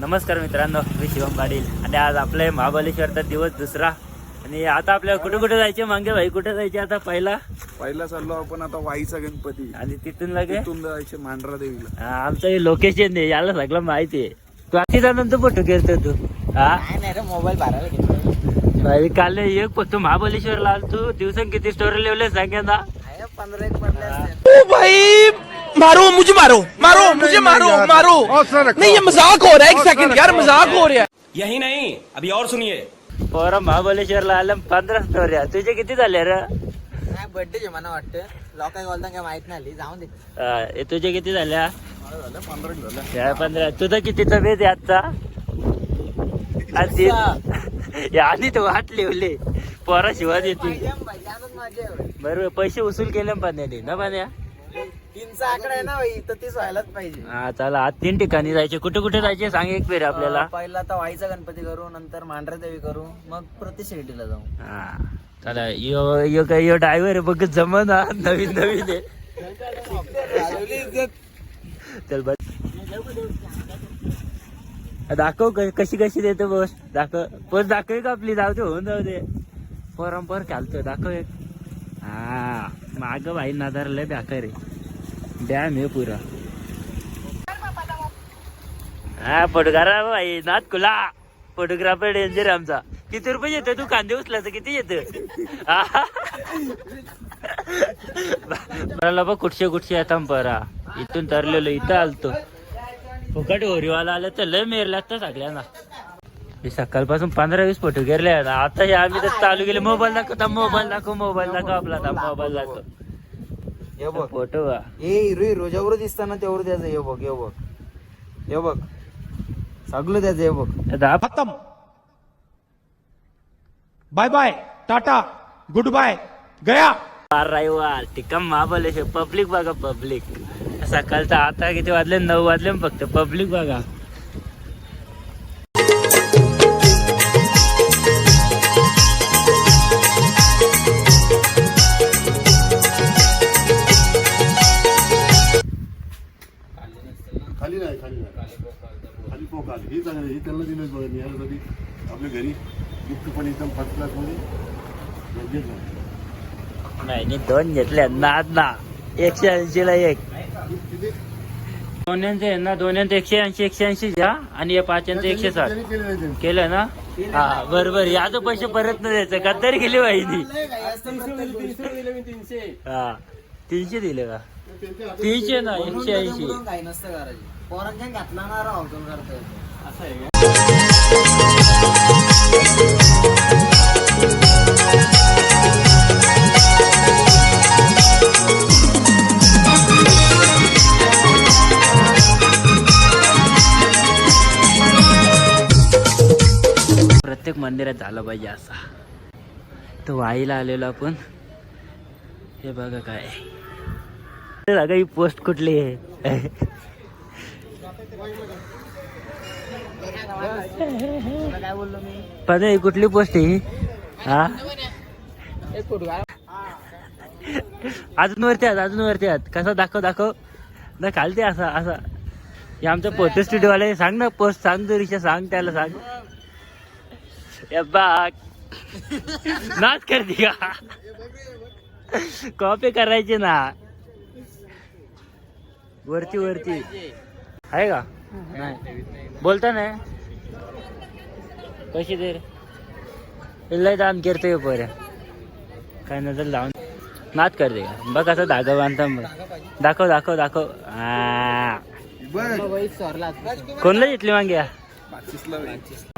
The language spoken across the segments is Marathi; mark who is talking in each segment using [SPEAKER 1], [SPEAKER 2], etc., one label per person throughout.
[SPEAKER 1] नमस्कार मित्रांनो मी शिवम पाटील. आणि आज आपलं महाबळेश्वरचा दिवस दुसरा. आणि आता आपल्याला कुठे कुठे जायचे मांगे भाई? कुठे जायचे आता पहिला?
[SPEAKER 2] पहिला चाललो आपण आता वाईचा गणपती.
[SPEAKER 1] आणि तिथून लगे?
[SPEAKER 2] तिथून जायचे मांढरा देवीला.
[SPEAKER 1] हा, आमचं हे लोकेशन आहे याला सगळं माहिती आहे. तू किती नंतर फोटो घेतो तू? हा?
[SPEAKER 3] नाही रे मोबाईल घेतला.
[SPEAKER 1] भाई काल एक तू महाबळेश्वरला आल तू दिवसां किती स्टोरी लिवले सांगे ना
[SPEAKER 3] पंधरा एक पडले असते
[SPEAKER 4] ओ भाई! मारो मुझे मारो मारो मुझे मारो मारो। नहीं ये मजाक हो रहा है एक सेकंड यार मजाक हो रहा है।
[SPEAKER 5] यही नहीं अभी और सुनिए।
[SPEAKER 1] पोरं महाबळेश्वरला आलं पंधरा स्टोरी तुझे किती झाले रे?
[SPEAKER 3] नाही बर्थडे मला वाटतं. लोकांनी बोलता काय माहीत नाही जाऊन दे.
[SPEAKER 1] हा, हे तुझे किती झाल्या
[SPEAKER 2] झालं पंधरा
[SPEAKER 1] तुझं किती तब्येत आहे आजचा? हे आधी तर वाट लिवले पोरा शिवाय येते बरोबर पैसे वसूल केले ना पाण्याने ना पाण्या?
[SPEAKER 3] तीनचा आकडा आहे ना भाई तर तीच व्हायलाच पाहिजे.
[SPEAKER 1] हा चला आज तीन ठिकाणी जायचे. कुठे कुठे जायचे? सांग एक फेर आपल्याला.
[SPEAKER 3] अं, पहिला आता वाईचा गणपती करू नंतर मांढरा देवी करू मग प्रति शिर्डीला जाऊ.
[SPEAKER 1] हा चला यो यो काय यो ड्रायव्हर बघ जमना नवीन नवीन आहे. चल बस. दाखव क- कशी कशी देतो बस. दाखव. बस दाखव का आपली जाऊ दे होऊन जाऊ दे. परंपर चालतो दाखव एक. हा माग भाई नादार लय बेकार आहे. डॅम आहे पुरा। हा फोटोग्राफर भाई नात कुला फोटोग्राफर डेंजर आमचा. किती रुपये येतो तू कांदे उचलायचं किती येत मला बघ कुठचे कुठचे येतात परा. इथून तरलेलो इथं आलतो. फुकट होरीवाला आलं तर लय मेर लागतं सगळ्यांना. मी सकाळपासून पंधरा वीस फोटो घेरले आता हे आम्ही तर चालू गेले मोबाईल दाखवता मोबाईल दाखव मोबाईल दाखव आपला मोबाईल दाखव.
[SPEAKER 3] हे बघ.
[SPEAKER 1] फोटो
[SPEAKER 3] हे हिरो हिरोच्यावर दिसताना तेवढं त्याचं हे बघ हे बघ. हे बघ. सगळं त्याचं हे बघ.
[SPEAKER 1] आता
[SPEAKER 4] खत्म. Bye bye tata good bye गया.
[SPEAKER 1] बार रविवार. ठिकाण महाबळेश्वर पब्लिक बघा पब्लिक सकाळचा आता किती वाजले? नऊ वाजले फक्त. पब्लिक बघा.
[SPEAKER 6] त्यांना दिलं बघा निघाल्यासाठी आपल्या घरी गिफ्ट पण एकदम फर्स्ट क्लासमध्ये योग्यच नाही
[SPEAKER 1] दोन घेतल्या नाद ना. एकशे ऐंशी ला एक. दोन्यांचे ना दोन्यांचं एकशे ऐंशी एकशे ऐंशी द्या आणि या पाच्यांचं एकशे साठ.
[SPEAKER 6] त्यांनी केलं
[SPEAKER 1] ना? हा बरोबर. याचं पैसे परत नाही द्यायचं. गद्दारी गेली पाहिजे हा. तीनशे दिले का? तीनशे ना एकशे ऐंशी.
[SPEAKER 3] घातला ना
[SPEAKER 1] प्रत्येक मंदिरात झालं पाहिजे असा. तो वाईला आलेलो आपण. हे बघा काय. ही पोस्ट कुठली आहे? पण कुठली पोस्ट आहे हा? अजून वरती आहात अजून वरती आहात कसा दाखव दाखव. ना खालते असा असा. हे आमचं फोटो स्टुडिओ वाले सांग ना पोस्ट सांग तू रिक्षा सांग त्याला सांग. बाग. नाच करते का? कॉपी करायची ना. वरती वरती. आहे का? नाही. बोलता नाही. कशी दे रे. लय दान करते पोऱ्या काय नजर लावून. नाच करते का बघ असं धागा बांधता मग दाखव दाखव दाखव. कोणला घेतली मागे
[SPEAKER 2] पाचीसला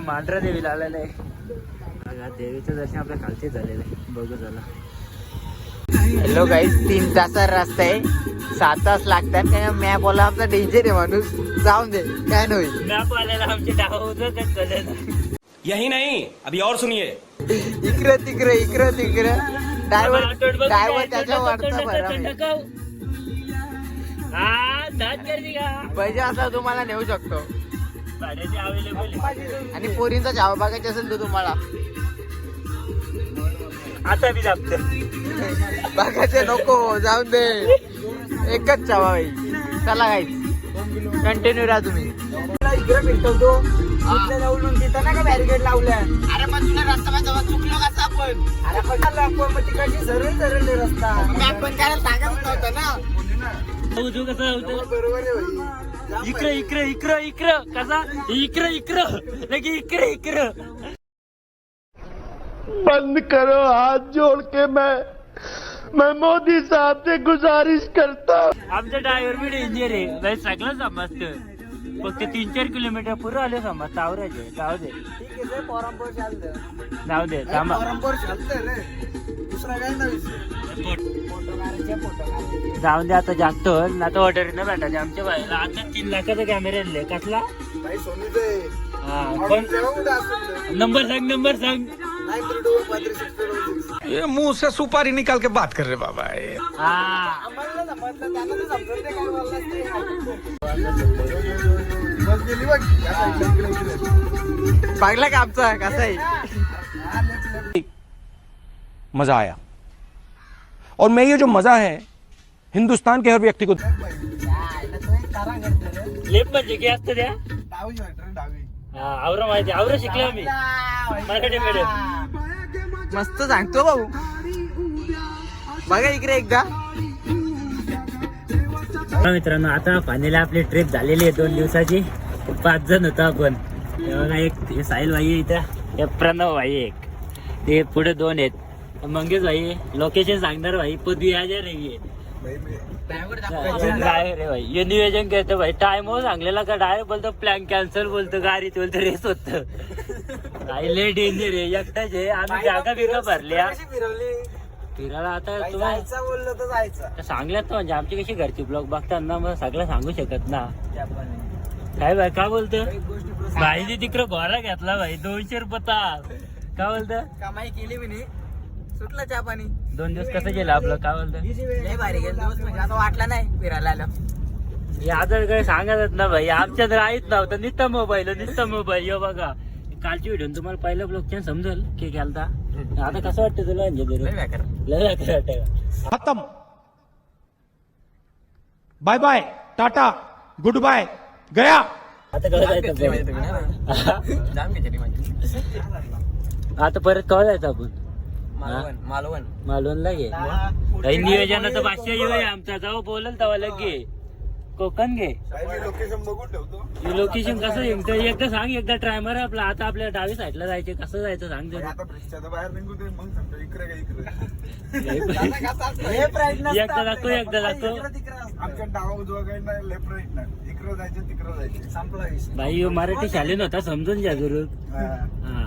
[SPEAKER 1] मांढरा देवीला आलेलं आहे. देवीचं दर्शन आपल्या खालचे झालेलं आहे. बघू झालं
[SPEAKER 3] हॅलो गाईज तीन तासा रस्ता आहे. सात तास लागतात. काय मॅप बोला आमचा डेंजर आहे माणूस. जाऊन दे. काय नाही
[SPEAKER 1] मॅप आलेला आमचे डाव उजवतच चालेल
[SPEAKER 5] यही नहीं अभी और सुनिए.
[SPEAKER 3] इकडे तिकडे इकडे तिकडे. ड्रायव्हर ड्रायव्हर त्याच्या वाढता बरा
[SPEAKER 1] हा
[SPEAKER 3] पाहिजे असं तुम्हाला नेऊ शकतो. आणि पोरींचा चाव बघायचा असेल तर तुम्हाला.
[SPEAKER 1] आता बी दाबत
[SPEAKER 3] बघायचे नको जाऊन दे. एकच चावा बाई. चला गाईज कंटिन्यू राहा तुम्ही. इकडे तिथं ना का बॅरिकेड लावल्या अरे मग तुला रस्ता माहिती होता, चुकलो कसा आपण? अरे पण चाललो आपण मग तिकडची सरळ सरळ रस्ता. काय सांगत नव्हतं ना.
[SPEAKER 1] इकडे इकडे इकडे इकडे. कसा? इकडे इकडे. लगे इकडे इकडे.
[SPEAKER 6] बंद करो हाथ जोड़ के मैं मैं मोदी साहब से गुजारिश करता हूं।
[SPEAKER 1] आमचा ड्रायव्हर बी डेंजर आहे. बाई सगळं समजतं. फक्त तीन चार किलोमीटर पुरं आले समज. तावराचे जाऊ दे. जाऊ दे. थांबा.
[SPEAKER 3] पोरांपोर चालतं रे दुसरा काय ना विषय फोटो काढायचे फोटो काढायचे
[SPEAKER 1] जाऊन दे आता जागतो आता ऑर्डर न भेटायचे आमच्या बाईला आता तीन लाखाचा कॅमेरा आणले कसला हा पण नंबर सांग नंबर सांग.
[SPEAKER 3] नाईन थ्री टू पंधरा सिक्स सिक्स
[SPEAKER 4] ये मुंह से सुपारी निकाल के बात कर रहे बाबा ये।
[SPEAKER 1] हा
[SPEAKER 3] आम्हाला समजलं त्यांना तर समजलं ते काय बोललं ते बस गेली बघ या साईडला इकडे इकडे
[SPEAKER 7] पागला का आमचा कसा आहे
[SPEAKER 4] मजा आया। और मैं ये जो मजा है हिंदुस्तान के हर व्यक्ति को
[SPEAKER 1] लेप म्हणजे की असतं त्या
[SPEAKER 3] डावी वाटतं डावी
[SPEAKER 1] हा आवरा माहिती आवरा शिकलो मी. मराठी मीडियम
[SPEAKER 7] मस्त सांगतो भाऊ बघा इकडे एकदा.
[SPEAKER 1] हा मित्रांनो आता फायनली आपली ट्रिप झालेली आहे दोन दिवसाची. पाच जण होतो आपण. हे बघा एक हे साहिल भाई इथं प्रणव भाई एक. ते पुढे दोन आहेत. मंगेश भाई. लोकेशन सांगणार भाई पदवी हजार आहे भाई. नियोजन करतो भाई. टाइम हो सांगलेला का? डायरेक्ट बोलतो प्लॅन कॅन्सल बोलतो गाडीत बोलतो रेस होत. काही लय डेंजर आहे एकटाच आहे. आम्ही जागा बिगा भरल्या फिरायला आता तुम्हाला
[SPEAKER 3] जायचं बोललं तर जायचं.
[SPEAKER 1] सांगल्यात ना म्हणजे आमची कशी घरची ब्लॉग बघतात ना मग सगळं सांगू शकत ना. काय बाय का बोलतो? भाईने तिकडं घोडा घेतला भाई दोनशे रुपये तास. का बोलतो?
[SPEAKER 3] कमाई केली मी. सुटलं चहा पाणी.
[SPEAKER 1] दोन दिवस कसं गेलं आपलं? का बोलतो
[SPEAKER 3] लय भारी गेलं. दिवस म्हणजे असं वाटलं नाही फिरायला आलं.
[SPEAKER 1] हे आता काही सांगतच ना भाई. आमच्यात राहीत नव्हतं. नुसतं मोबाईल नुसतं मोबाईल यो बघा. कालची व्हिडिओ तुम्हाला पहिलं ब्लॉग समजेल? की केलता आता कसं वाटतं तुला? अंजली
[SPEAKER 3] लय बेकार.
[SPEAKER 1] लय वाटतं वाटतं का?
[SPEAKER 4] खत्म. Bye bye tata good bye गया.
[SPEAKER 1] आता कळत जायचं?
[SPEAKER 3] जाम घेतली म्हणजे.
[SPEAKER 1] आता परत कवा जायचं आपण.
[SPEAKER 3] मालवण. मालवण.
[SPEAKER 1] मालवणला घे. काही नियोजनाचं भाष्य येऊ आहे आमचा. जाऊ बोलल तेव्हा लगे. कोकण घे.
[SPEAKER 2] लोकेशन बघून ठेवतो.
[SPEAKER 1] हे लोकेशन कसं एकदा एकदा सांग एकदा ट्राय मार आपला. आता आपल्या डावी साईडला जायचे कसं जायचं सांग
[SPEAKER 3] हे
[SPEAKER 1] एकदा दाखव, एकदा
[SPEAKER 3] असतं.
[SPEAKER 2] आमच्या डावा उजवा काही नाही लेफ्ट राईट नाही इकडं जायचं तिकडं जायचं.
[SPEAKER 3] संपला विषय.
[SPEAKER 1] भाई मराठी शालीन होता समजून जा जरूर. हा.